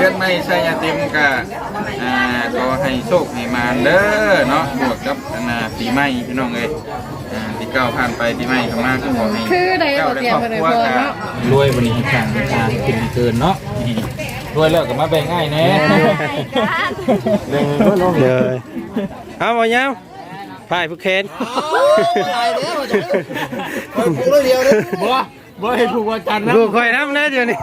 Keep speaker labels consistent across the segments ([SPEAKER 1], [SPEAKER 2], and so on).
[SPEAKER 1] พื่อนไม่ใช่ยาเต็มก็อ่าก็ให้โชคให้มาเด้อเนาะบวกกับอันน่ะปีใหม่พี่น้องเอ้ยอ่าที่เก้าผ่านไปปีใหม่เข้ามาก็ขอให้
[SPEAKER 2] คือได้
[SPEAKER 1] เจ้า
[SPEAKER 2] บ่
[SPEAKER 1] ได้
[SPEAKER 2] เตรีย
[SPEAKER 1] ค
[SPEAKER 2] ม
[SPEAKER 1] รอบ
[SPEAKER 2] ไป
[SPEAKER 1] ค
[SPEAKER 2] เลย
[SPEAKER 1] รัว
[SPEAKER 2] พอ
[SPEAKER 1] ก็
[SPEAKER 2] เนาะ
[SPEAKER 3] รวยวันนี้ทางทางขึ้นเกินเนาะนี่รวยแล้วก็มาแบ่งง่ายแน่
[SPEAKER 4] เด้อเอาบ่ยาวพายผู้เคน
[SPEAKER 3] บ่บ่เห็นผูกวันจันทร์นะ
[SPEAKER 4] ลูกคอยน้ำนะเดี๋ยวนี้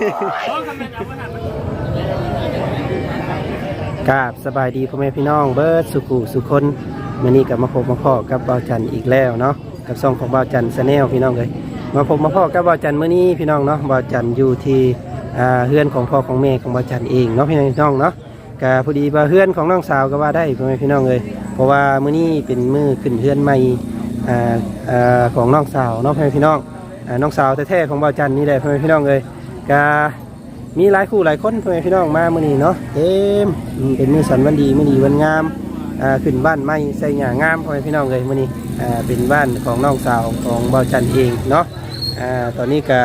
[SPEAKER 4] กาบสบายดีพ่อแม่พี่น้องเบิร์ดสุขุสุคนมื่อนี้กับมาพบมาพ่อกับบ่าวจันอีกแล้วเนาะกับซองของบ่าวจันสแนลพี่น้องเลยมาพบมาพ่อกับบ่าวจันมื่อนี้พี่น้องเนาะบ่าวจันอยู่ที่เฮือนของพ่อของแม่ของบ่าวจันเองเนาะพี่น้องเนาะก็พอดีว่าเฮือนของน้องสาวก็ว่าได้พ่อแม่พี่น้องเลยเพราะว่ามื่อนี้เป็นมือขึ้นเฮือนใหม่ของน้องสาวเนาะพ่อแม่พี่น้องน้องสาวแท้ๆของบ่าวจันนี่แหละพ่อแม่พี่น้องเลยกา มีหลายคู่หลายคนพ่อแม่พี่น้องมามื้อนี้เนาะเต็มอืมเป็นมือสันวันดีมื้อนี้วันงามอ่าขึ้นบ้านใหม่ใส่หญ้างามพ่อแม่พี่น้องเลยมื้อนี้อ่าเป็นบ้านของน้องสาวของบ่าวจันเองเนาะอ่าตอนนี้ก็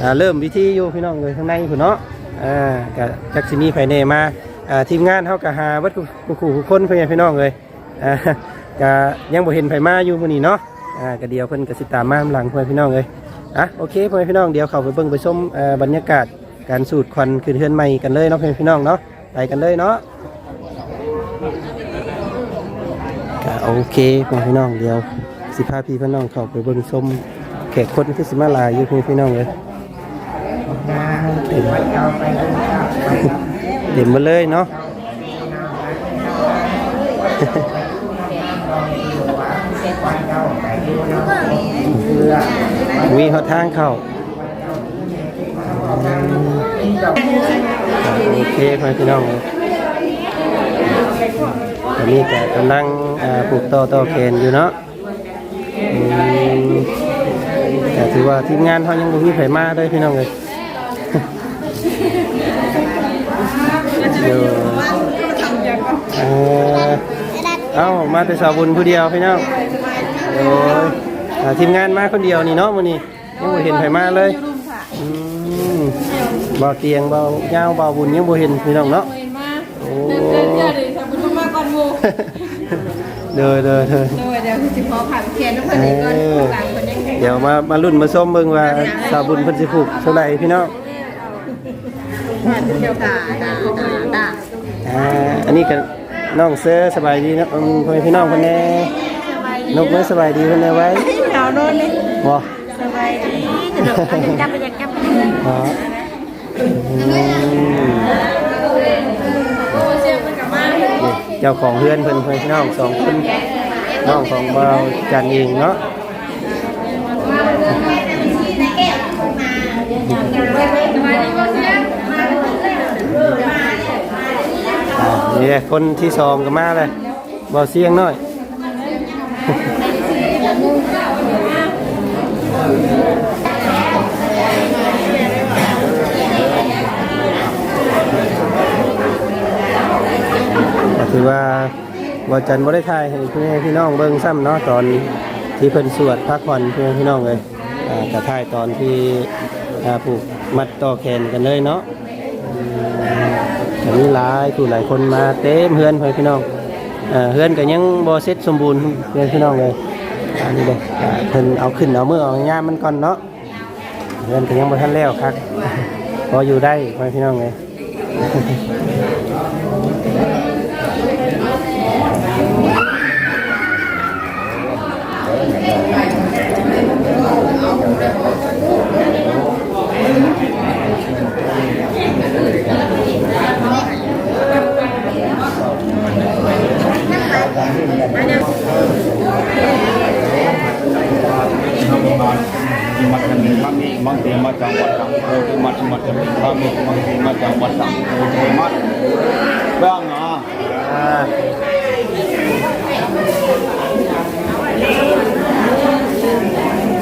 [SPEAKER 4] อ่าเริ่มพิธีอยู่พี่น้องเลยข้างในพุ่นเนาะอ่าก็จักสิมีไผแน่มาอ่าทีมงานเฮาก็หาวัดคู่คู่คนพ่อแม่พี่น้องเลยอ่าก็ยังบ่เห็นไผมาอยู่มื้อนี้เนาะอ่าก็เดี๋ยวเพิ่นก็สิตามมาหลังพ่อแม่พี่น้องเลยอะโอเคพ่อแม่พี่น้องเดี๋ยวเข้าไปเบิ่งไปชมอ่อบรรยากาศ การสูดควันขึ้นเฮือนใหม่กันเลยเนาะพ่อแม่พี่น้องเนาะไปกันเลยเนาะก็โอเคพ่อแม่พี่น้องเดียวสิพาพี่พี่น้องเข้าไปเบิ่งชมแขกคนที่สิมาลายอยู่พ่อแม่พี่น้องเลยเต็มเต็มมาเลยเนาะมีหอทางเข้า โอเคพ่อพี่น้องตอนนี้ก็กำลังอ่าปลูกต่อต่อแขนอยู่เนาะอืมแต่ถือว่าทีมงานเขายังบ่มีไผมาเลยพี่น้องเลยเดี๋ยวเอ่อเอ้ามาแต่สาวบุญผู้เดียวพี่น้องโอ้ยอ่าทีมงานมาคนเดียวนี่เนาะมื้อนี้ยังบ่เห็นไผมาเลยอืมเบาเตียงเบายาวเบาบุญยังบ่เห็นพี่น้องเนาะ
[SPEAKER 2] เห็นมา
[SPEAKER 4] โอ้
[SPEAKER 2] เดินเดินเดินทำบุญมาก่อนหมู่
[SPEAKER 4] เด้อเด้อเด้อ
[SPEAKER 2] โดยเดี๋ยวคือสิพอผ่านเขียนทุกคนเองก่อนหลังคนยัง
[SPEAKER 4] เดี๋ยวมามาลุ้นมาส้มเบิ่งว่าสาวบุญเพิ่นสิผูกเท่าไหร่พี่น้อง
[SPEAKER 2] เดียวตาตาตาตา
[SPEAKER 4] อ่าอันนี้ก็น้องเสือสบายดีเนาะอืมพ่อแม่พี่น้องเพิ่นแน่นกเมื่อสบายดีเพิ่นแน่ไว้
[SPEAKER 2] เหงาโน่นเลย
[SPEAKER 4] บ่
[SPEAKER 2] สบายดีกระโดดไปจับไปจับจับ
[SPEAKER 4] อ๋ออืม
[SPEAKER 2] โอ้ เสียงมันกลับมา
[SPEAKER 4] นี่เจ้าของเฮือนเพิ่นเพิ่นน้องสองคนน้องของเบาจันเองเนาะนี่แหละคนที่สองก็มาเลยเบาเสียงหน่อย ถือว่าบอจันบ่ได้ถ่ายให้พี่ให้พี่น้องเบิ่งซ้ำเนาะตอนที่เพิ่นสวดพักผ่อนเพื่อนพี่น้องเลยอ่าก็ถ่ายตอนที่อ่าผูกมัดต่อแขนกันเลยเนาะอืมก็มีหลายผู้หลายคนมาเต็มเฮือนเพื่อนพี่น้องอ่าเฮือนก็ยังบ่เสร็จสมบูรณ์เพื่อนพี่น้องเลยอันนี้เลยเพิ่นเอาขึ้นเอามือเอางามมันก่อนเนาะเฮือนก็ยังบ่ทันแล้วครับพออยู่ได้เพื่อนพี่น้องเลย
[SPEAKER 5] มัดมันมีมัดมีมังตีมัดจังวัดสังโฆที่มัดมัดจะมีมัดมีมังตีมัดจังวัดสังโฆที่มัดบ้างอะ
[SPEAKER 4] อ่า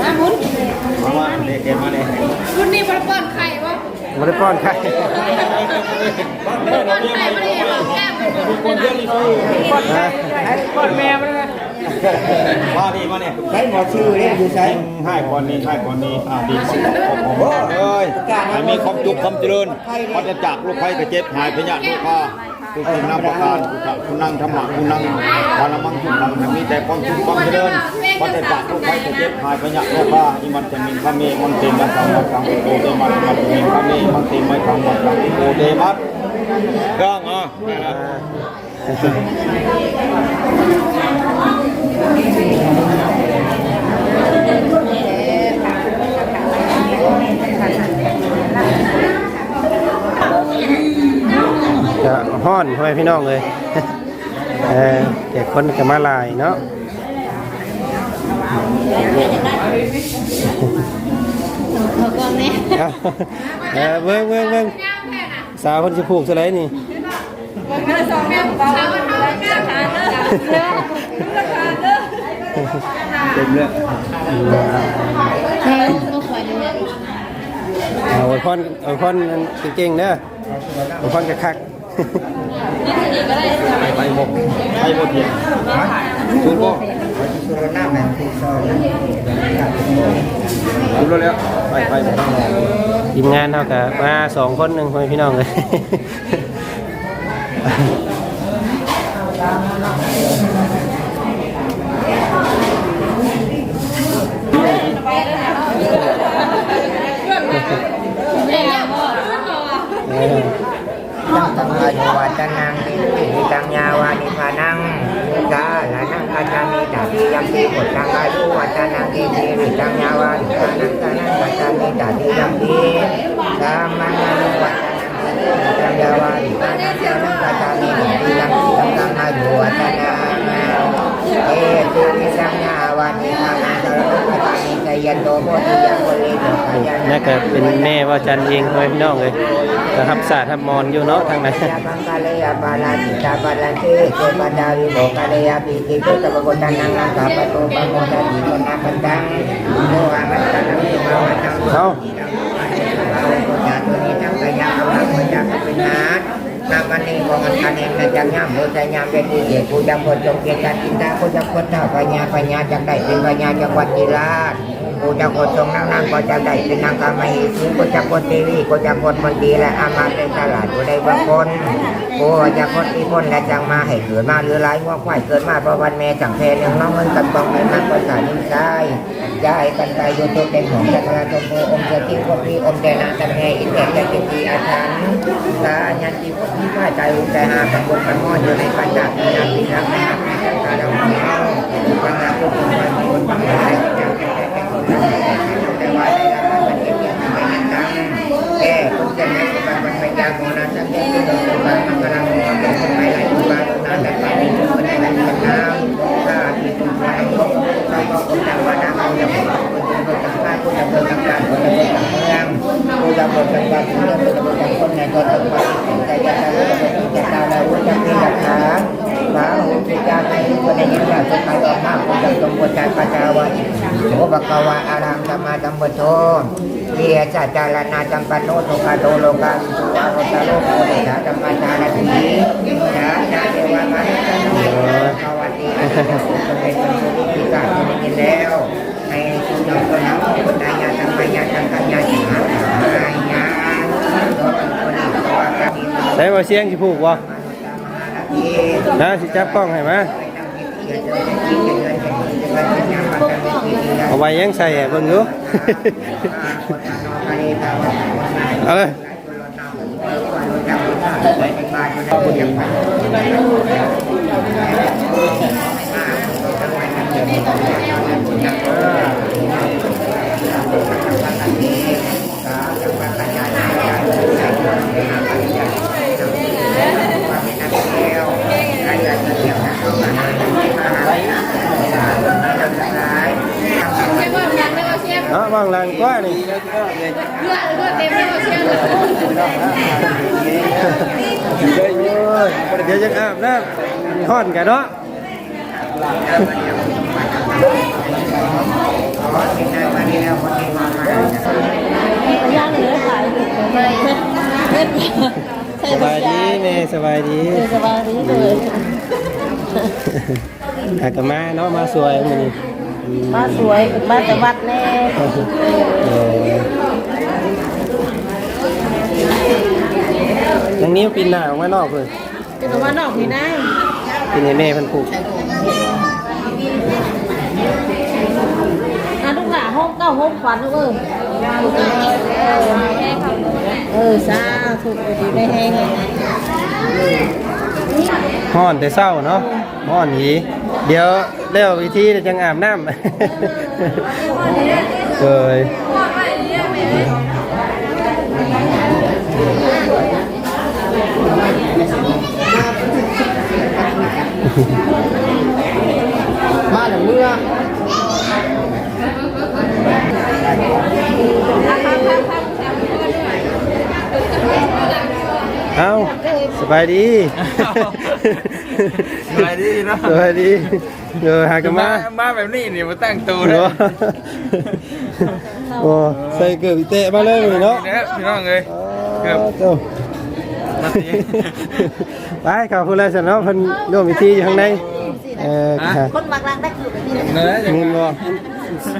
[SPEAKER 2] มาหมุน
[SPEAKER 5] มามาเด็กๆมาเนี่ย
[SPEAKER 2] รุ่นนี้มันเปิดไข่วะ
[SPEAKER 4] บ่ได้ป้อนใคร
[SPEAKER 2] เปิดไข่ไม่ได้หรอกแก้ม
[SPEAKER 5] คนเยอะนี่
[SPEAKER 4] นะ
[SPEAKER 3] ก้อนแม่มันนะ
[SPEAKER 5] มานี่มาเนี่ย
[SPEAKER 4] ใช้หมอชื่อเนี่ยอยู่ใช้
[SPEAKER 5] ให้ก่อนนี้ให้ก่อนนี้อ่าดีสิผมผมเอ้ยให้มีความจุกความเจริญพัฒจากลูกไผ่กระเจ็บหายพยาลูกค้าทุกสิ่งนามประการคุณนั่งธรรมะคุณนั่งวานามังคุณนั่งมีแต่ความสุขความเจริญ พัฒจากลูกไผ่กระเจ็บหายพยาลูกค้าอิมันจะมีพระเมฆมันเต็มมันสังมันสังโกเดมัสมันจะมีพระเมฆมันเต็มมันสังมันสังโกเดมัสเรื่องอะ
[SPEAKER 4] จะห้อนพ่อแม่พี่น้องเลยเออแต่คนก็มาลายเนาะ
[SPEAKER 2] เขาก็เนี่ย
[SPEAKER 4] เออเบิ่งเบิ่งเบิ่งสาวคนสิผูกเท่าไหร่นี่
[SPEAKER 2] สองแม่สาวมันทำแม่ขาเด้อเด้อขาเด้อ
[SPEAKER 5] เต็มเลย
[SPEAKER 2] แม่ก็คอยดู
[SPEAKER 4] เอาไว้พรเอาไว้พรเก่งๆเด้อเอาไว้พรคัก
[SPEAKER 5] ไปหมดไปหมดเทียนชุดก็ ดแล้วไปไปหมดทั้งหมด
[SPEAKER 4] ๆทีมงานเท่ากับมาสองคนหนึ่งพ่อแม่พี่น้องเลยเออ
[SPEAKER 6] ตังตังอายุวัตนังติติตังยาวานิพานังกาลานังกัจจามิตาติยัมปิปุตตังอายุวัตนังติติตังยาวานิพานังกานังกัจจามิตาติยัมปิสามัญญานุวัตนังติตังยาวานิพานังกานังกัจจามิตาติยัมปิตังตังอายุวัตนังเอตุนิสังยาวานิพานังสารพัดปัจจัยยันโตโพธิยังโกลิโตกายา
[SPEAKER 4] นี่ก็เป็นแม่ว่าจันเองพ่อแม่พี่น้องเลย ก็ทับศาสตร์ทับมอนอยู่เนาะทางไหน
[SPEAKER 6] ยาบังกาเลยาบาลาจิตาบาลาเทเทปดาวิโมกาเลยาปิติเตตะบกตันนังนังกาปโตปะโมดาติโกนาปันตังโมหะมันตันังสุมาวันตัง
[SPEAKER 4] เอา
[SPEAKER 6] โกจาตุนิจังกายาอวังโกจากปินาศนามันนีของอันคันเองนะจังยามโมจายามเป็นอิเดปูจังโพจงเกจันติตาโพจังโพเจ้าปัญญาปัญญาจังได้เป็นปัญญาจังหวัดจิราช กูจะกดทรงนั่งนั่งก็จะได้เป็นนางกามาหิสีกูจะกดทีวีกูจะกดมนตรีและอามาเป็นตลาดกูได้บางคนกูจะกดอีพนและจังมาให้เกิดมาหรือไรว่าควายเกิดมาเพราะวันแม่จังเพลยังน้องเงินกันตองในนักภาษานิ่งใจย้ายกันไปโยตุเป็นของจักรราชโมอมเจติพวกพีอมเจนาตันแห่อินเดียแต่ติปีอาชันตาญันติพุทธิผ้าใจอุใจหาตะบนกันม้อนอยู่ในปัญจปีนักปีนักปีนักปีนักตาดาวเมาปัญญาพุทธิวันพุทธิวันจังจังจังคนแต่ว่าได้รับมันเก็บเกี่ยวไม่ยันตังแก่คุณจะไม่สุขบันไปยา โมนาสังเกตตัวสุขบันมันกำลังเป็นคนไปไหลทุกบ้านนาแต่ไปในทุกคนในนั้นกันน้ำถ้าที่ทุกคนเราก็คุณจะว่านาคุณจะเป็นคุณจะเป็นต่างชาติคุณจะเป็นต่างชาติคุณจะเป็นต่างเมืองคุณจะเป็นต่างชาติคุณจะเป็นต่างคนในคนต่างไปแต่จะจะเป็นจะตาแล้วจะเป็นหลักฐานพระหูพิจารณาคนในยิ่งใหญ่จะไปออกมาคุณจะตรงบนใจปัจจาวะโสภควาอารังธรรมาธรรมโต เยจัจจารณาจัมปันโนโตกาโตโลกาสุวาโรตโลกโมเดชาธรรมจารถียาจาเทวามหิตโนภาวติอาจารย์สุเป็นสุขิกาที่ได้ยินแล้วในสุนทรคนนั้นคนใดยาธรรมยาจังกัญญาจิหาหายาคนนี้ก็ว่ากัน
[SPEAKER 4] ใช้ว่าเสียงสิผูกวะนะสิจับกล้องให้มาเอาไว้ยั งใส่อะเบิ่งอยู่ เอาเลย
[SPEAKER 2] เชื่อว่าอยากได้ว่าเชื่อ
[SPEAKER 4] เนาะวางหลังกว่านี่
[SPEAKER 2] เลือดเลือดเต็มเลยว่าเชื่อเลย
[SPEAKER 4] โอ้ยเดี๋ยวจะอาบน้ำฮ้อนกันเนาะ
[SPEAKER 2] ย่างเลยขายไม่เม็ด
[SPEAKER 4] สบายดีแม่สบายดี
[SPEAKER 2] สบายดีเลย
[SPEAKER 4] หากนมาเนาะมาสวยมื้อนี้อืม
[SPEAKER 7] มาสวยมาแต่วัดแน่
[SPEAKER 4] เออยังนิ้วปีนหน้าออกมานอกเลย
[SPEAKER 7] จะมานอกนี่นะ
[SPEAKER 4] ปีนให้แม่เพิ่นปลูก
[SPEAKER 7] อะลูกหลานห้องเก้าห้องขวัญลูกเอ้ยเออสาธุดีไม่แห้ง
[SPEAKER 4] ฮ้อนแต่เช้าเนาะฮ้อนหี เดี๋ยวแล้ววิธีเดี๋ยวจังอาบน้ำเอ้ย
[SPEAKER 2] มาแล้วเมื่อ
[SPEAKER 4] เอ้า สบายดี
[SPEAKER 8] สบายดีเนาะ
[SPEAKER 4] สบายดีเออหากันมา
[SPEAKER 8] มาแบบนี้นี่มาตั้งตัวเล
[SPEAKER 4] โอ้
[SPEAKER 8] ย
[SPEAKER 4] โอ้ใส่เกือบอีเตะมาเลยเนาะ
[SPEAKER 8] เนี่ยพี่น้องเลยเกือบ
[SPEAKER 4] เจ้า
[SPEAKER 8] มาสิ
[SPEAKER 4] ไปข่าวพูดอะไรเสร็จแล้วเพิ่นร่วมพิธีอยู่ข้างในเออค่ะ
[SPEAKER 7] คนมักรักได้คือแบบนี้
[SPEAKER 8] เนื้อจะ
[SPEAKER 4] เงินบ่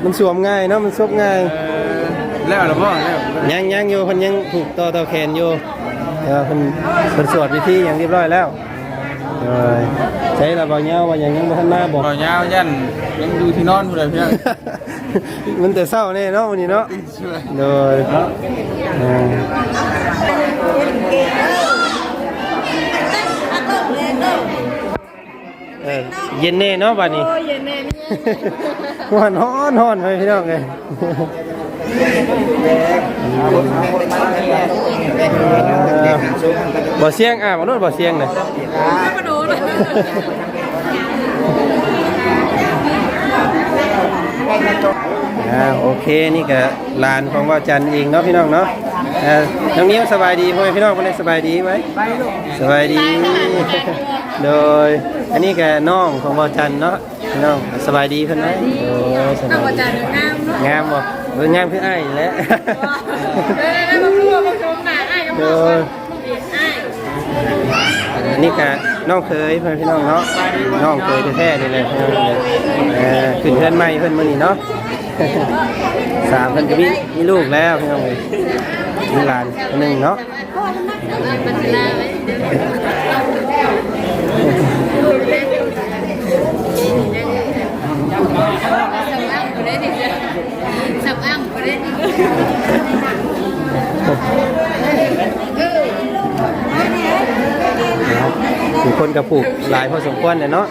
[SPEAKER 4] มันสวมง่ายเนาะมันซบง่าย
[SPEAKER 8] แล้วหรือเปล่าแล้ว
[SPEAKER 4] ยังยังอยู่เพิ่นยังผูกต่อต่อแขนอยู่ เออเพิ่นเพิ่นสวดพิธีอย่างเรียบร้อยแล้วเออใช้ระเบาเงาว่าอย่างยังบ่ทันมาบอก
[SPEAKER 8] บ่ยาวยันยังดูที่นอนผู้ใดเพียง
[SPEAKER 4] มันแต่เศร้าแน่เนาะวันนี้เนาะ โดยเออเออเย็นแน่เนาะบัดนี้
[SPEAKER 7] โอ้ยเย็นแน่นี่
[SPEAKER 4] ฮ้อนฮ้อนฮ้อนไปพี่น้องเลย บ่เสียงอะบ่โนดบ่เสียงเลย
[SPEAKER 7] มาดูเลย
[SPEAKER 4] อ่าโอเคนี่ก็ลานของว่าจันเองเนาะพี่น้องเนาะอ่าน้องนิ้วสบายดีพ่อแม่พี่น้องคนนี้สบายดีไหมสบายดี โดย อันนี้ก็น้องของว่าจันเนาะพี่น้องสบายดีเพิ่นไหมโอ้สบายดี
[SPEAKER 7] งามเนาะ
[SPEAKER 4] งามบ่เอองามคืออ้ายนี่แหละ
[SPEAKER 7] เออได้มาพูดมาชมหน้าไอ้กับ
[SPEAKER 4] โด
[SPEAKER 7] พ่อยไอ้
[SPEAKER 4] อันนี้ก็น้องเคยเพื่อนพี่น้องเนาะน้องเคยแท้ๆนี่เลยเลยเออขึ้นเพื่อนใหม่เพื่อนมื่อนี้เนาะสามเพื่อนก็มีมีลูกแล้วพี่น้องเลยมีหลานคนหนึ่งเนาะ
[SPEAKER 7] มันจะน่าไหมสับอ้ำก็ได้ดิ
[SPEAKER 4] ทุก คนก็ปลูกหลายพอสมควรเนี่ยเนาะ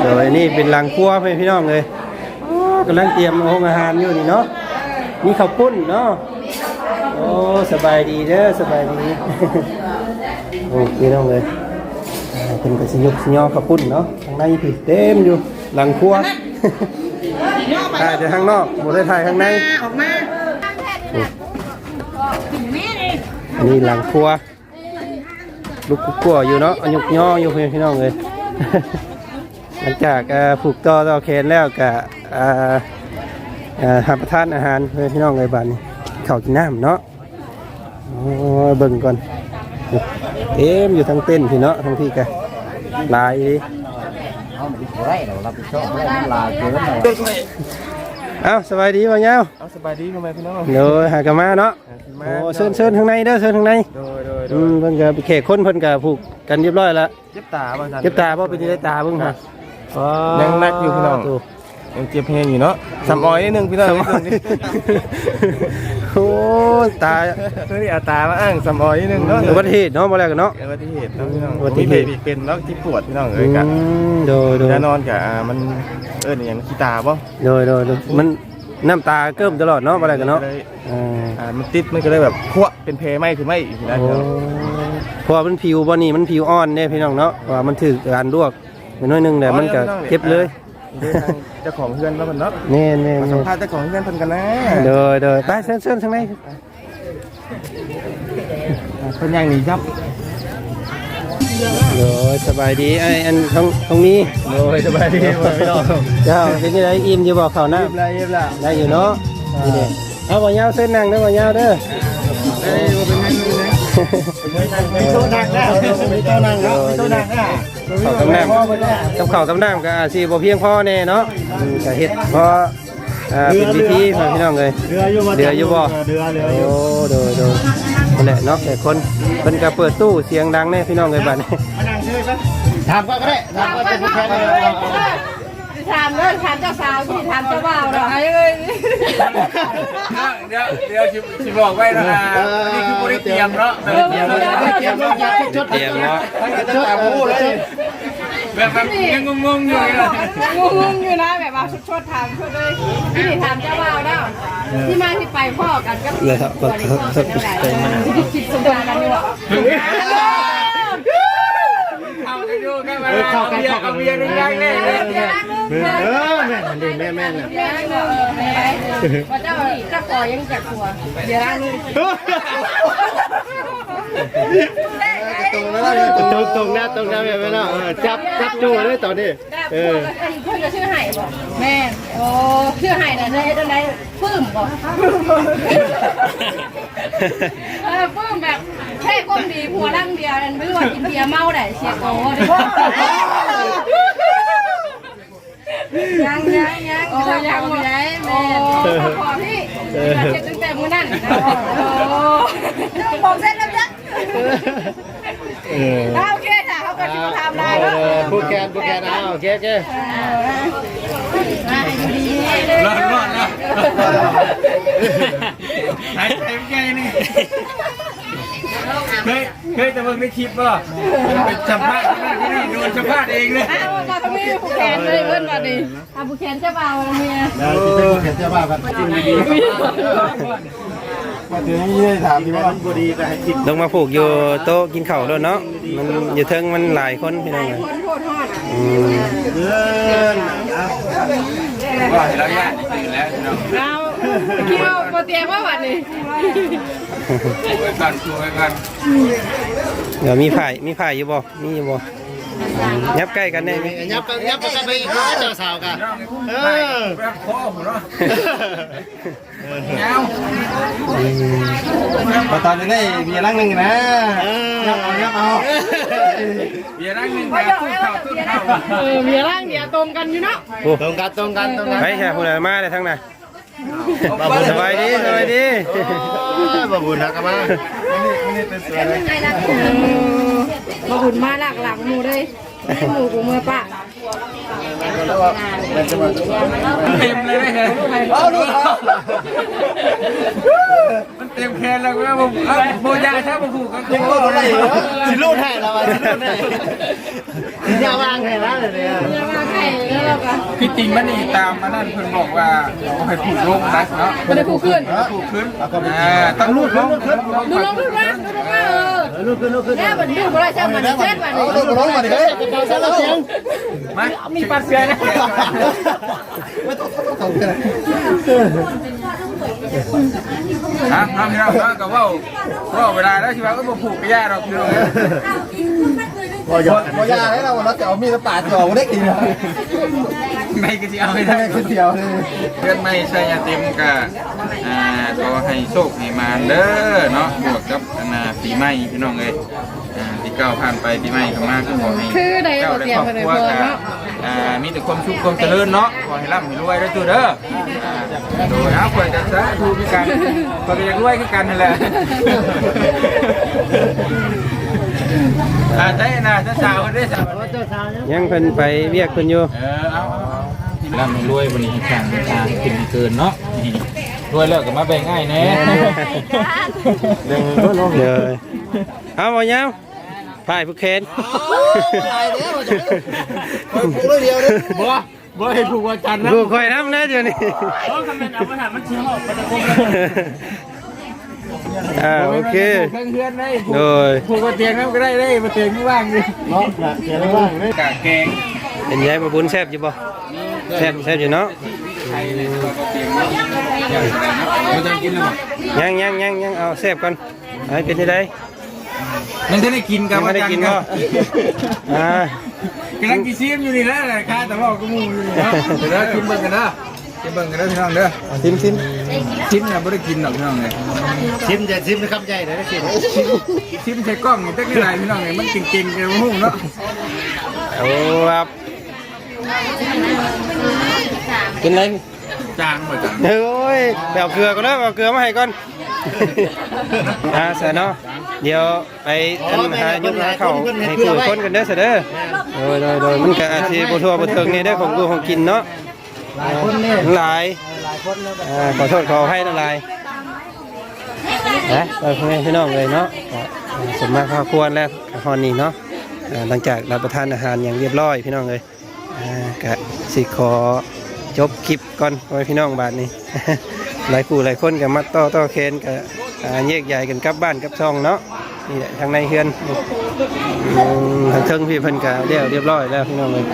[SPEAKER 4] เดี๋ยวอันนี้เป็นรังครัวเพื่อนพี่น้องเลยอ๋อกำลังเตรียมโรงอาหารอยู่นี่เนาะมีข้าวปุ้นเนาะโอ้สบายดีเด้อสบายดีโอ้พี่น้องเลยอ่าเป็นกระสิยกสิยอข้าวปุ้นเนาะข้างในผิดเต็มอยู่หลังครัวถ่ายแต่ข้างนอกบ่ได้ถ่ายข้างใน
[SPEAKER 7] ออกมา
[SPEAKER 4] อันนี้หลังครัว ลูกกัวอยู่เนาะอันยกย่ออยู่เพื่อนพี่น้องเลยหลังจากผูกต่อต่อแขนแล้วก็เอ่อเอ่อรับประทานอาหารเพื่อพี่น้องเลยบ้านนี้ข้าวกินน้ำเนาะเบิ่งก่อนเต็มอยู่ทั้งเต้นพี่เนาะทั้งที่กะหลายดิ
[SPEAKER 2] เอาไปไรเรารับผิดชอบไม่ลาเกินเรา
[SPEAKER 4] เอ้าสบายดีบ่เงา
[SPEAKER 8] เอาสบายดีพ่อแม่พี่น้อง
[SPEAKER 4] เดี๋ยวหากนมาเนาะโอ้เชิญเชิญข้างในเด้อเชิญข้างใน
[SPEAKER 8] โดยโดยโด
[SPEAKER 4] อื
[SPEAKER 8] ย
[SPEAKER 4] มเพิ่นก็แขกคนเพิ่นก็ผูกกันเรียบร้อยแล้ว
[SPEAKER 8] เจ็บตาบ่ทัน
[SPEAKER 4] เก็บตาบ่เป็นจังไดตาเบิ่งฮะอ๋อ
[SPEAKER 8] ยังนักอยู่พี่น้องยังเจ็บเพลงอยู่เนาะสำออยนิดนึงพี่น้องนิดนึง
[SPEAKER 4] โอ้ยตา
[SPEAKER 8] เฮ้ยเอาตามาอ้างสำออยนิดนึงเนาะ
[SPEAKER 4] อุบัติเหตุเนาะบ่แล้วกันเนาะ
[SPEAKER 8] อุบัติเหตุเนาะพี่น้อง
[SPEAKER 4] อุบัติเหตุ
[SPEAKER 8] มีเพเป็นเนาะที่ปวดพี่น้อง
[SPEAKER 4] อื
[SPEAKER 8] เอ้ยกะ
[SPEAKER 4] มโดยโดย
[SPEAKER 8] จะนอนกะอ่ามันเอิ้นอหย่างขี้ตาบ่
[SPEAKER 4] โดยโดยโดยมันน้ำตาเกิ้มตลอดเนาะบ่แล้วกันเนาะ
[SPEAKER 8] เลย
[SPEAKER 4] อ่า
[SPEAKER 8] อ่ามันติดมันก็เลยแบบพวเป็นเพไหม้คือไหม้อีกนะ
[SPEAKER 4] โอ้
[SPEAKER 8] พี่น้อง
[SPEAKER 4] เพราะว่ามันผิวบ่นี่มันผิวอ่อนเด้พี่น้องเนาะว่ามันถูกการลวกไปหน้อยหนึงแต่มันก็เจ็บเลย
[SPEAKER 8] เดินทาง เจ้าของเพื่อนแล้วมันเนาะ
[SPEAKER 4] แน่แน่
[SPEAKER 8] มาสัม
[SPEAKER 4] แน่
[SPEAKER 8] ภาษณ์เจ้าของเพื่อนเพิ่นกันนะ
[SPEAKER 4] โดยโดยไปเชิญเชิญทางใน
[SPEAKER 8] อ่าเพิ่นย่างหนีครับ
[SPEAKER 4] โดยสบายดีไอ้อันตรงตรงนี้
[SPEAKER 8] โดยสบายดีบ่พี่น้อง
[SPEAKER 4] เจ้าเป็นยังไงอิ่มอยู่บ่ข้าวหน้า
[SPEAKER 8] เรียบร้อยเรียบร้อย
[SPEAKER 4] ได้อยู่เนาะนี่เด้เอาบ่ยาวเส้นนั่งเด้อบ่ยาวเด้อ
[SPEAKER 8] เอ้ยบ่เป็นไงบ่เป็นไง
[SPEAKER 5] ไม่โตนั่งแล้วไม่โตนั่งแล้วไม่โตนั่งแล้ว
[SPEAKER 4] ข้าวกับน้ำกับข้าวกับน้ำก็อาจสิบ่เพียงพอแน่เนาะอืมก็เฮ็ดเพราะอ่าเป็นวิธีให้พี่น้องเลย
[SPEAKER 5] เรืออยู่บ่
[SPEAKER 4] เรืออยู่บ่
[SPEAKER 5] เรือเรืออยู่
[SPEAKER 4] โอ้โดยโดยนั่นแหละเนาะแต่คนเพิ่นก็เปิดตู้เสียงดังแน่พี่น้องเลยบัดนี้
[SPEAKER 5] ถามก็ได้ถามก็จะพูดแค่ไหน
[SPEAKER 2] ถามเรื่องถามเจ้าสาวที่ถามเจ้าบ่าวเหรอไอ้เอ้ย
[SPEAKER 1] เดี๋ยวเดี๋ยวสิสิบอกไว้นะนี่คือบริเตรียมเนาะบริเตรียม
[SPEAKER 5] เตรียมแล้วจะชด
[SPEAKER 4] เตรียมเนาะ
[SPEAKER 5] ชดตามพูดเลย
[SPEAKER 1] แบบแบบยังงงๆอยู่เลย
[SPEAKER 2] งงๆอยู่นะแบบว่าชดๆถามชดเลยที่ถามเจ้าบ่าวแล้วที่มาที่ไปพ่อกันก็
[SPEAKER 4] เลยครับก็ก็ก็เป็นมา
[SPEAKER 2] คิดสงสารกันอยู่อะ
[SPEAKER 1] เอากันอยู่กันมาเอาเบียร์เอาเบียร์ดึงได้เลย
[SPEAKER 5] เออแม่นดีแม่แม่น
[SPEAKER 2] แม่เงินว่าเจ้าเจ้าก่อยังจักหัวเดี๋ยวนึง
[SPEAKER 5] ตรงนั้นตรงตรงนั้นตรงนั้นแบบนั้นจับจับจูเลยตอนนี้
[SPEAKER 2] เออเพื่อนจะชื่อไห่บ่แม่โอ้ชื่อไห่น่ะได้ได้ได้ปื้มบ่เออปื้มแบบแค่ก้มดีผัวร่างเดียวนั่นไม่รู้ว่ากินเบียร์เมาได้เสียโก้ ยังยังยังโอ้ยังบ่ได้แม่ขอพี่เช็ดตั้งแต่มื้อนั้นโอ้ผมเสร็จแล้วจ้ะ
[SPEAKER 5] เออ
[SPEAKER 2] โอเคจ้ะเขาก็สิมาทำลายเนาะ
[SPEAKER 5] ผู้แกนผู้แกนเอาโอเคโอเค
[SPEAKER 1] รอดรอดนะหายใจไม่ไงนี่เคยเคยแต่เบิ่งในคลิปป่ะเป็นสัมภาษณ์ที่นี่โดนสัมภาษณ์เองเลย
[SPEAKER 2] อ้าวมาทำไมผู้แขนเลยเพื่อนมาดิทำผู้แขนเจ้าบ่าวเมีย
[SPEAKER 5] แล้วที่เป็นผู้แกนเจ้าบ้ากันจริงดีมาถึงนี่ได้ถามที่ว่ามันบ่ดีก็ให้คิด
[SPEAKER 4] ลงมาผูกอยู่โต๊ะกินข้าวแล้วเนาะมันอยู่เทิงมันหลายคนพี่น้องเลย
[SPEAKER 2] คนโคตรฮอด
[SPEAKER 4] อืม
[SPEAKER 5] เงิน
[SPEAKER 1] ก็เห็นแล้วแย่ตื่นแล้วเนาะ
[SPEAKER 2] เราคิดว่าโปรเตียว่าวันนี้
[SPEAKER 1] ช่วยกันช่วยกัน
[SPEAKER 4] เดี๋ยวมีไผ่มีไผ่อยู่บ่มีอยู่บ่ ยับใกล้กันได้ไหม
[SPEAKER 5] ยับกันยับกันไปอีกเจ้าสาวกันเออ
[SPEAKER 1] แบบพ่อผมเนาะเงา
[SPEAKER 5] พอตอนนี้ได้เบียร์ลังหนึ่งนะยับเอายับเอา
[SPEAKER 1] เบียร์นั่งหนึ่งแบบตุ้นข่าวตุ้นข่าว
[SPEAKER 2] เออมีร่างเดียวตรงกันอยู่เนาะ
[SPEAKER 4] โอ้
[SPEAKER 5] ตรงกันตรงกันตรงกัน
[SPEAKER 4] ไปแค่ผู้ใดมาได้ทั้งนั้นสบายดีสบายดี
[SPEAKER 5] บ่บุญนะกันมา
[SPEAKER 2] ม มาหุ่นมาหลักหลังหมูเลยหมูกูเมื่อปะ
[SPEAKER 1] เต็มเลยนะฮะเอาดูมันเต็มแขนแล้วนะผมโบยาถ้าผมผูกก็คือโบอะไร
[SPEAKER 5] สิลูดให้เราอะสิลูดให้อย่าวางให้ร้านเลยเนี่ย
[SPEAKER 1] พี่จริงมันนี่ตามมานั่นเพิ่นบอกว่าเอาให้ผูกลงนะเนาะ
[SPEAKER 2] ไม่ได้ผูกขึ้น
[SPEAKER 1] ผูกขึ้นต้องรูดลง
[SPEAKER 2] ดูดลงดูดลงดูดลงมาเออ
[SPEAKER 5] ลูกขึ้นลูกขึ้น
[SPEAKER 2] แม่เหมือนดูบ่ได้จ้าเหมือนเช็ดวันนี้
[SPEAKER 5] ลูกร้องมาดิเฮ้ยเจ้าเจ้าเสียง
[SPEAKER 1] มามีปัดเสือนะ
[SPEAKER 5] ไม่ต้องต้องกัน
[SPEAKER 1] ฮะทำที่เราก็ว่าว่าเวลาแล้วที่ว่าก็มาผูกกับย่าเราคือ
[SPEAKER 5] บ่ยอดบ่ยาให้เราเราจะเอามีดปาดจ่อได้กินนะ
[SPEAKER 1] ไม่ก็จะเอาให้ได้
[SPEAKER 5] ขึ้นเดียวเลย
[SPEAKER 1] เพื่อนไม่ใช่ยาเต็มกะ อ่าก็ให้โชคให้มาเด้อเนาะบวกกับนาปีใหม่พี่น้องเอ้ยอ่าที่เก้าผ่านไปปีใหม่เข้ามาก็ขอให้
[SPEAKER 2] คือได้
[SPEAKER 1] เจ้า
[SPEAKER 2] ตัว
[SPEAKER 1] ได้
[SPEAKER 2] เตรีย
[SPEAKER 1] ค
[SPEAKER 2] ม
[SPEAKER 1] รอบ
[SPEAKER 2] ไป
[SPEAKER 1] ค
[SPEAKER 2] เลย
[SPEAKER 1] รัว
[SPEAKER 2] เพิ่น
[SPEAKER 1] กะ
[SPEAKER 2] เนาะ
[SPEAKER 1] อ่ามีแต่ความสุขความเจริญเนาะขอให้ร่ำให้รวยได้อตัวเด้ออ่าโดยเอาควรจะสาธุคือกันก็จะรวยคือกันนั่นแหละอ่าใช่นะถ้าสาวได้สาว
[SPEAKER 4] ยังเพิ่นไปเวียกเพิ่นอยู่
[SPEAKER 1] เออเอา
[SPEAKER 3] ร่ำรวยวันนี้ให้การให้การกินเกินเนาะนี่ รวยแล้วก็มาแบ่งง่ายแน่
[SPEAKER 4] เดี๋ยวเอาบ่ยาวไผ่ผู้เคน
[SPEAKER 5] ตายแล้วจะผูกเลยเดียวเลย
[SPEAKER 1] บ่บ่ให้ผูกวันจันทร์นะ
[SPEAKER 4] ลูกคอยน้ำนะเดี๋ยวนี้
[SPEAKER 1] โอ้คำเป็นเอาปัญหามันเชื่อมออกมันจะคง
[SPEAKER 4] อ่าโอเค
[SPEAKER 1] เครื่องเพื่อนได้ผูก
[SPEAKER 4] โดย
[SPEAKER 1] ผูกบนเตียงนั่นก็ได้ได้บนเตียงไม่ว่างดิ
[SPEAKER 5] เนาะเสียได้ว่างเลย
[SPEAKER 1] กะแกง
[SPEAKER 4] เป็นยายมาบุญแซ่บอยู่บ่แซ่บแซ่บอยู่เนาะ
[SPEAKER 1] ไท ยัง
[SPEAKER 4] ยังยังยังเอาแซ่บก่อนไอ้เป็นที่ใด
[SPEAKER 1] ยังจะได้กินกั
[SPEAKER 4] ยั
[SPEAKER 1] บ
[SPEAKER 4] งไม่ได้กิน
[SPEAKER 1] กั
[SPEAKER 4] บ่อ่ากำ
[SPEAKER 1] ลังกินซีมอยู่นี่แล้วแหละค่ะแต่ว่าก็มูอยู่นี่เนาะเดี๋ยวกินเบิ่งกันนะกินเบิ่งกันนะพี่น้องเด้อ
[SPEAKER 4] ซิมซิม
[SPEAKER 1] ชิ้นน่ะบ่ได้กินหรอกพี่น้องเลย
[SPEAKER 5] ชิมจะชิมนะครับใหญ่เลยนะชิม
[SPEAKER 1] ชิ้นใช้กล้องนี่ตั้งได้พี่น้องเลยมันเก่งๆกันหุ้งเนาะ
[SPEAKER 4] โอ้ครับกินอะไร
[SPEAKER 1] จางเหมือนกัน
[SPEAKER 4] เฮ้ยแบบเกลือก่อนนะแบบเกลือมาให้ก่อน อ่าเสร็จเนาะเดี๋ยวไปอันหายุบหาเข่าให้คุยคนกันเด้อเสร็จเด้อโดยโดยโดยมันก็อาจจะบ่ทั่วบ่ถึงนี่ได้อของกูของกินเนาะหลายคนนี่หลายอ่าขอโทษขอให้ละลายนะไปพ่อแม่พี่น้องเลยเนาะก็สมมาพาควรแล้วฮอนนี่เนาะอ่าหลังจากรับประทานอาหารอย่างเรียบร้อยพี่น้องเลยอ่าก็สิขอ จบคลิปก่อนไว้พี่น้องบาทนี้ หลายผู้หลายคนกับมาต่อต่อเคนกับแยกใหญ่กันกลับบ้านกลับช่องเนาะนี่แหละทางในเฮือนทางเทิงพี่เพิ่นกะเรียบเรียบร้อยแล้วพี่น้องเลย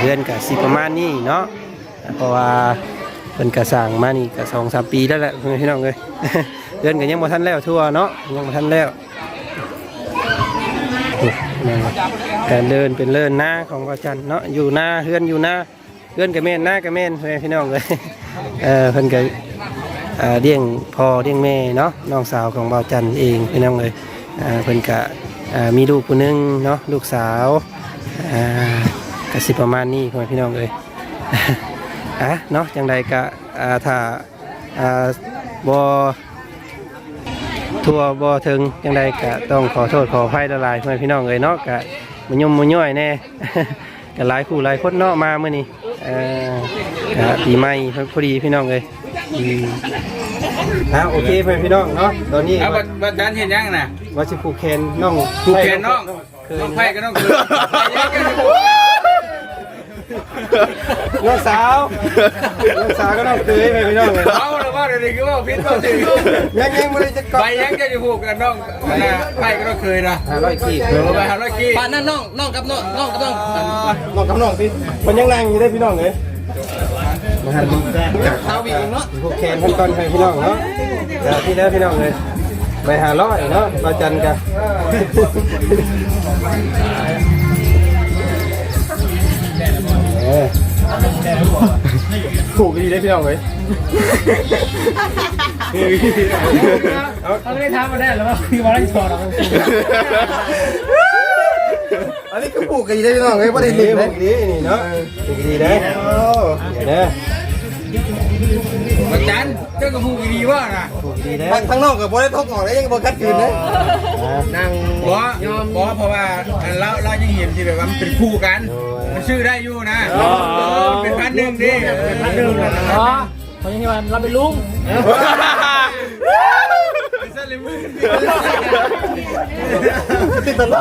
[SPEAKER 4] เฮือนกะสิประมาณนี้เนาะเพราะว่าเพิ่นกะสั่งมานี่กะสองสามปีแล้วแหละพี่น้องเลยเฮือนกะยังบ่ทันแล้วทั่วเนาะยังบ่ทันแล้ว การเดินเป็นเลินหน้าของพระจันทร์เนาะอยู่หน้าเฮือนอยู่หน้าเฮือนกับแม่นหน้ากับแม่นเพื่อนพี่น้องเลยเออเพิ่นก็เออเลี้ยงพ่อเลี้ยงแม่เนาะน้องสาวของบ่าจันทร์เองพี่น้องเลยเออเพิ่นก็เอ่อมีลูกผู้หนึงเนาะลูกสาวอ่ากสิประมาณนี้พ่อแม่พี่น้องเลยอะเนาะจังใดก็อ่าถ้าอ่าบ่ทัวบ่ถึงจังใดก็ต้องขอโทษขออภัยละลายเพื่อนพี่น้องเลยเนาะก็ มันยมมันย่อยแน่ ก็หลายคู่หลายคนเนาะมามื้อนี้เอ่อก็ปีใหม่พอดีพี่น้องเลยอืมอะโอเคเพื่อนพี่น้องเนาะตอนนี้
[SPEAKER 1] เอาบัดบัดจานเห็นยังน่ะ
[SPEAKER 4] ว่าสิผูกแขนน้อง
[SPEAKER 1] ผูกแขนน้อง
[SPEAKER 4] เคย
[SPEAKER 1] น้องไผ่ก็น้องคือไปยังกันอยู่
[SPEAKER 4] น้องสาวน้องสาวก็น้องเคยเพื่อนพี่น้องเลย
[SPEAKER 1] เอาแล้วว่าเดี๋ยวนี้คือว่าพิษว่าถึง
[SPEAKER 4] ยังยังบ่ได้จะก
[SPEAKER 1] ไปยังจะอยู่ผูกกันน้องนะไผ่ก็ต้องเคยนะ
[SPEAKER 4] หาร้อยกีบ
[SPEAKER 1] เออไปหาร้อยกี้
[SPEAKER 3] ปานั่นน้องน้องกับน้องน้องกับน้อง
[SPEAKER 4] น้องกับน้องสิมันยังนั่งอยู่ได้พี่น้องเลยมาหันจาก
[SPEAKER 3] เท้าบีกเนาะ
[SPEAKER 4] ผูกแขนพิ่นก่อนให้พี่น้องเนาะเดี๋ยวที่แล้วพี่น้องเลยไปหาร้อยเนาะมาจันกันเออ ถูกดีเลยพี่น้องเลยเขา
[SPEAKER 3] ไม่ได้ทำมาได้หรอวะพี่มาได้ชอเรา
[SPEAKER 4] อันนี้ก็ปลูกกันดีได้พี่น้องเลยว่าได้ดีผูกดีนี่เนาะผูกดีได้เดี๋ยวเด้ อ
[SPEAKER 1] บัดจานเจ้าก็ผูกดีว่านะ
[SPEAKER 4] ผูกดีได้
[SPEAKER 5] ทั้งนอกกับบ่ได้ทกออกได้ยังบ่คัดคืนเลย
[SPEAKER 1] นั่งบอบอเพราะว่าเราเรายังเห็นที่แบบว่ามันเป็นคู่กันมันชื่อได้อยู่นะเออมันเป็นพันหนึ่งดิเป็นพันหนึ่งนะ
[SPEAKER 3] อ๋อเขายังไงวันเราเป็นลุง
[SPEAKER 1] ไอ้เส้นเลยมือ
[SPEAKER 4] ติดตลอ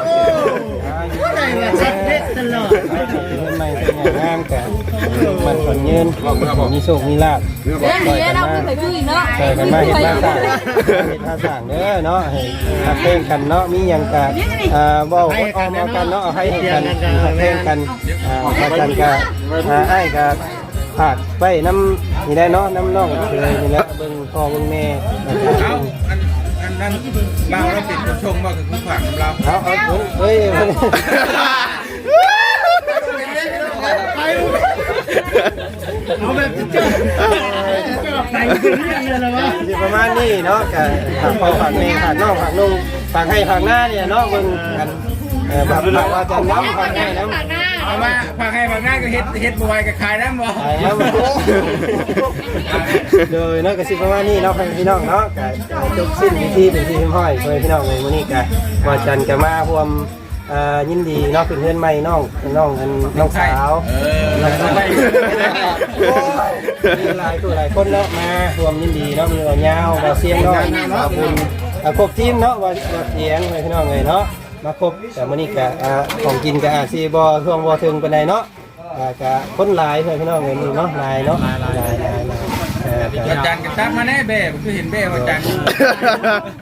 [SPEAKER 4] ดใช่เนี่ยเซ็ตเล็ดตลอดเป็นใหม่เป็นอย่างงามกันมันผลยืนมีโชคมีลาบ
[SPEAKER 2] เดี๋ยวเดี๋ยวเราขึ้นไปพี่เนาะ
[SPEAKER 4] ใส่กันมาเห็นมาสั่งเห็นมาสั่งเด้อเนาะให้ทักเพลงกันเนาะมีอย่างกันอ่าบ่าวออมกันเนาะให้กันทักเพลงกันอ่าอาจารย์ก็อ่าให้ก็ผาดไปน้ำนี่ได้เนาะน้ำน้องเคยนี่แหละเบิ่งพ่อเบิ่งแม่ นะครับ
[SPEAKER 1] เอาอันอันนั้นเราเราปิดชงว่าคือผักของเรา
[SPEAKER 4] เอาเอาเฮ้ยเอาแบบจะประมาณนี้เนาะกับฝากพ่อฝากแม่ฝากน้องฝากนุ่งฝากให้ฝากหน้าเนี่ยเนาะเบิ่งกันแบบฝากว่าจะน้ำฝากให้น้ำ
[SPEAKER 1] เอามาผักให้ผักง่ายก็เฮ็ดเฮ็ดบวยกับขายน้ำบ่
[SPEAKER 4] ไปแล้วโดยเนาะกสิประมาณนี้เนาะพี่น้องเนาะก็จบสิ้นพิธีเป็นที่พิมพ์ห้อยโดยพี่น้องเลยมื้อนี้ก็ว่าจันทร์ก็มาร่วมเอ่อยินดีเนาะเป็นเพื่อนใหม่น้องน้องน้องสาว
[SPEAKER 1] เออ
[SPEAKER 4] แล้วก็ไปมีหลายตัวหลายคนเนาะมารวมยินดีเนาะมีว่ายาวว่าเสียงน้อยว่าบุญอ่าครบทีมเนาะว่าว่าเสียงเลยพี่น้องเลยเนาะ มาครบแต่มื้อนี้ก็อ่าของกินก็อาจสิบ่ท่วงบ่ถึงปานใดเนาะอ่าก็คนหลายเพื่อนพี่น้องเลยนี่เนาะหลายเนาะหลายหลายหลาย ออก็
[SPEAKER 1] วันจันทร์กับตักมาแน่เบ้ผมคือเห็นเบ้วันจันทร์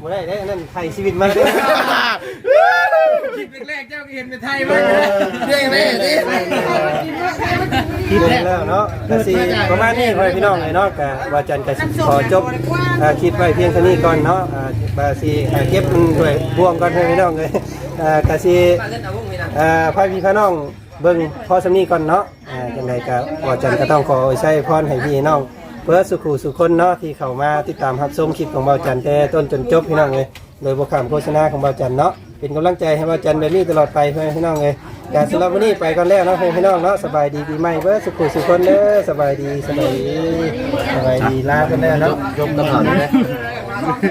[SPEAKER 4] บ่ได้ได้นั่นไทยชีวิตมาเลย
[SPEAKER 1] คลิปแรกๆเจ้าก็เห็นเป็นไทยมาเรื่องเบ้ดิ
[SPEAKER 4] คิดแล้วเนาะก็สิประมาณนี้เพื่อพี่น้องเลยเนาะก็ว่าจันทร์ก็สิขอจบอ่าคลิปไว้เพียงเท่านี้ก่อนเนาะอ่าบาสิอ่เก็บมันด้วยบ่วงก่อนพ่อพี่น้องเลยก็สิอ่พ่อพี่พี่น้องเบิ่งพอสำนี้ก่อนเนาะจังไดก็บ่จันก็ต้องขอใช้พรให้พี่น้อง เพื่อสุขูสุขคนเนาะที่เข้ามาติดตามรับชมคลิปของบ่าวจันแต่ต้นจนจบพี่น้องเลยโดยบ่ข้ามโฆษณาของบ่าวจันเนาะเป็นกำลังใจให้บ่าวจันแบบนี้ตลอดไปเพื่อนพี่น้องเลยการสำหรับวันนี้ไปก่อนแล้วเนาะเพื่อนพี่น้องเนาะสบายดีปีใหม่เบิดสุขูสุขคนเด้อสบายดีสบายดีสบายดีลากันแล้วเนาะ
[SPEAKER 5] ยกตลอดเลย